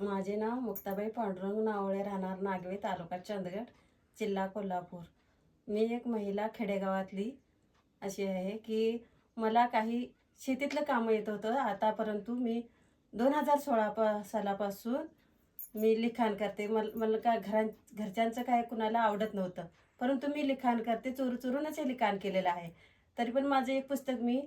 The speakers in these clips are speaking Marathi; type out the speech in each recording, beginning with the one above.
माझे नाव मुक्ताबाई पांडुरंग नावळे राहणार नागवे तालुका चंदगड जिल्हा कोल्हापूर. मी एक महिला खेडेगावातली अशी आहे की मला काही शेतीतलं कामं येत होतं. आता परंतु मी दोन हजार सोळा प सालापासून मी लिखाण करते. मल मला का घरां घरच्यांचं काय कुणाला आवडत नव्हतं. परंतु मी लिखाण करते. चोरू चोरूनच हे लिखाण केलेलं आहे. तरी पण माझं एक पुस्तक मी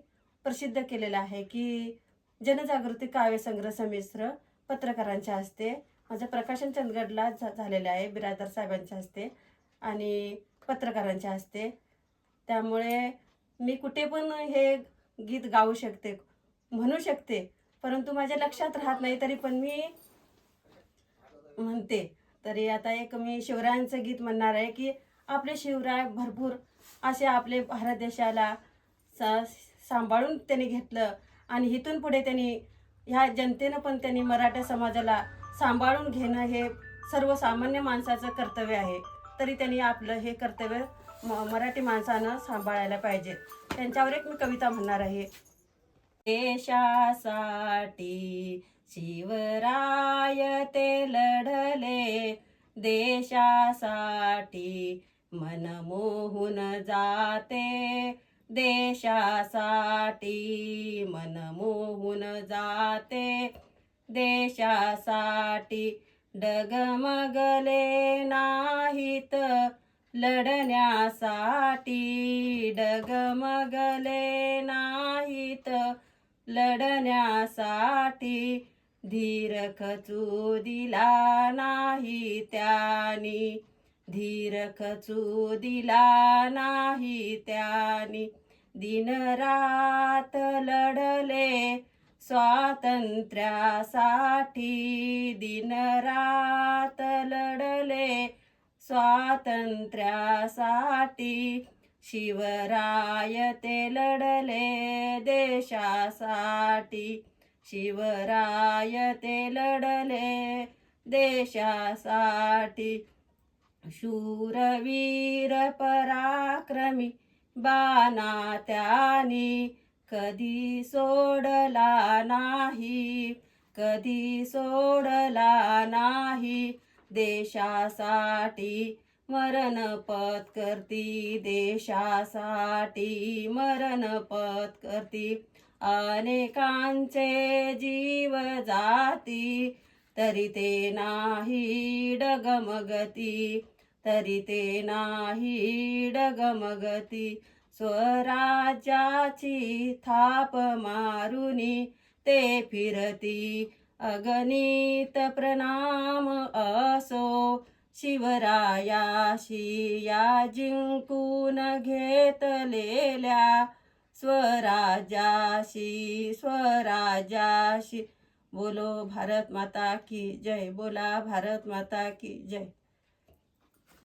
प्रसिद्ध केलेलं आहे की जनजागृती काव्यसंग्रह संमिश्र पत्रकारांच्या हस्ते माझं प्रकाशन चंदगडला झालेलं आहे बिरादर साहेबांच्या हस्ते आणि पत्रकारांच्या हस्ते. त्यामुळे मी कुठे पण हे गीत गाऊ शकते म्हणू शकते परंतु माझ्या लक्षात राहत नाही तरी पण मी म्हणते. तरी आता एक मी शिवरायांचं गीत म्हणणार आहे की आपले शिवराय भरपूर असे आपले भारत देशाला सा सांभाळून त्यांनी घेतलं आणि इथून पुढे त्यांनी ह्या जनतेनं पण त्यांनी मराठा समाजाला सांभाळून घेणं हे सर्वसामान्य माणसाचं कर्तव्य आहे. तरी त्यांनी आपलं हे कर्तव्य म मराठी माणसानं सांभाळायला पाहिजे. त्यांच्यावर एक मी कविता म्हणणार आहे. देशासाठी शिवराय ते लढले. देशासाठी मन मोहून जाते. देशासाठी मन मोहून जाते. देशासाठी डगमगले नाहीत. लढण्यासाठी डगमगले नाहीत. लढण्यासाठी धीर खचू दिला नाही त्यानी धीर खचू दिला नाही त्यानी. दिनरात लढले स्वातंत्र्यासाठी. दिनरात लढले स्वातंत्र्यासाठी. शिवराय ते लढले देशासाठी. शिवराय ते लढले देशासाठी. शूरवीर पराक्रमी बाना त्यानी कधी सोडला नाही कधी सोडला नाही. देशासाठी मरण पत्करती देशासाठी मरण पत्करती अनेकांचे जीव जाती तरी ते नाही डगमगती तरी ते नाही डगमगती. स्वराज्याची थाप मारुनी ते फिरती अगणित प्रणाम असो. शिवरायाशी या जिंकून घेतलेल्या स्वराजाशी स्वराजाशी बोलो भारत माता की जय बोला भारत माता की जय।